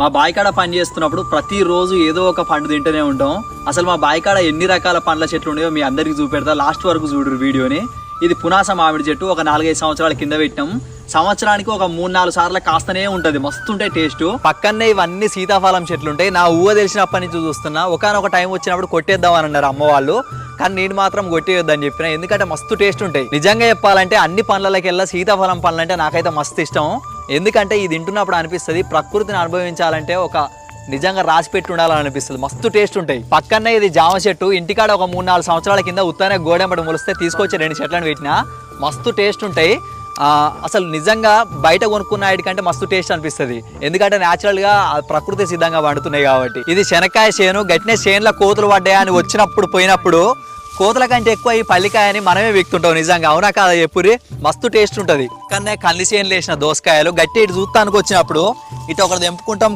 మా బాయికాడ పని చేస్తున్నప్పుడు ప్రతిరోజు ఏదో ఒక పండు తింటూనే ఉంటాం. అసలు మా బాయికాడ ఎన్ని రకాల పండ్ల చెట్లు ఉన్నాయో మీ అందరికీ చూపెడతా. లాస్ట్ వరకు చూడరు వీడియోని. ఇది పునాస మామిడి చెట్టు ఒక నాలుగైదు సంవత్సరాల కింద పెట్టాం సంవత్సరానికి ఒక మూడు నాలుగు సార్లు కాస్తనే ఉంటది. మస్తు ఉంటాయి టేస్ట్ పక్కనే ఇవన్నీ సీతాఫలం చెట్లు ఉంటాయి. నా ఊహ తెలిసినప్పటి నుంచి చూస్తున్నా. ఒకనొక టైం వచ్చినప్పుడు కొట్టేద్దాం అని అన్నారు అమ్మ వాళ్ళు. కానీ నేను మాత్రం కొట్టేయొద్దని చెప్పిన. ఎందుకంటే మస్తు టేస్ట్ ఉంటాయి. నిజంగా చెప్పాలంటే అన్ని పండ్లకెల్లా సీతాఫలం పండ్లు అంటే నాకైతే మస్తు ఇష్టం. ఎందుకంటే ఇది తింటున్నప్పుడు అనిపిస్తుంది ప్రకృతిని అనుభవించాలంటే ఒక నిజంగా రాసి పెట్టి ఉండాలని అనిపిస్తుంది మస్తు టేస్ట్ ఉంటాయి. పక్కనే ఇది జామ చెట్టు ఇంటికాడ ఒక మూడు నాలుగు సంవత్సరాల కింద ఉత్తానే గోడెంబడి మొలిస్తే తీసుకొచ్చి రెండు చెట్లను పెట్టినా మస్తు టేస్ట్ ఉంటాయి. అసలు నిజంగా బయట కొనుక్కున్న వాటికంటే మస్తు టేస్ట్ అనిపిస్తుంది. ఎందుకంటే న్యాచురల్గా ప్రకృతి సిద్ధంగా పండుతున్నాయి కాబట్టి. ఇది శనక్కాయ చేను గట్టిన చేనులో కోతులు పడ్డాయి అని వచ్చినప్పుడు పోయినప్పుడు కోతుల కంటే ఎక్కువ ఈ పల్లికాయని మనమే వీక్తుంటాం నిజంగా. అవునా కాదా చెప్పురి మస్తు టేస్ట్ ఉంటుంది. కానీ కంది చేనులు వేసిన దోసకాయలు గట్టి ఇటు చూస్తానికి వచ్చినప్పుడు ఇటు ఒకటి తెంపుకుంటాం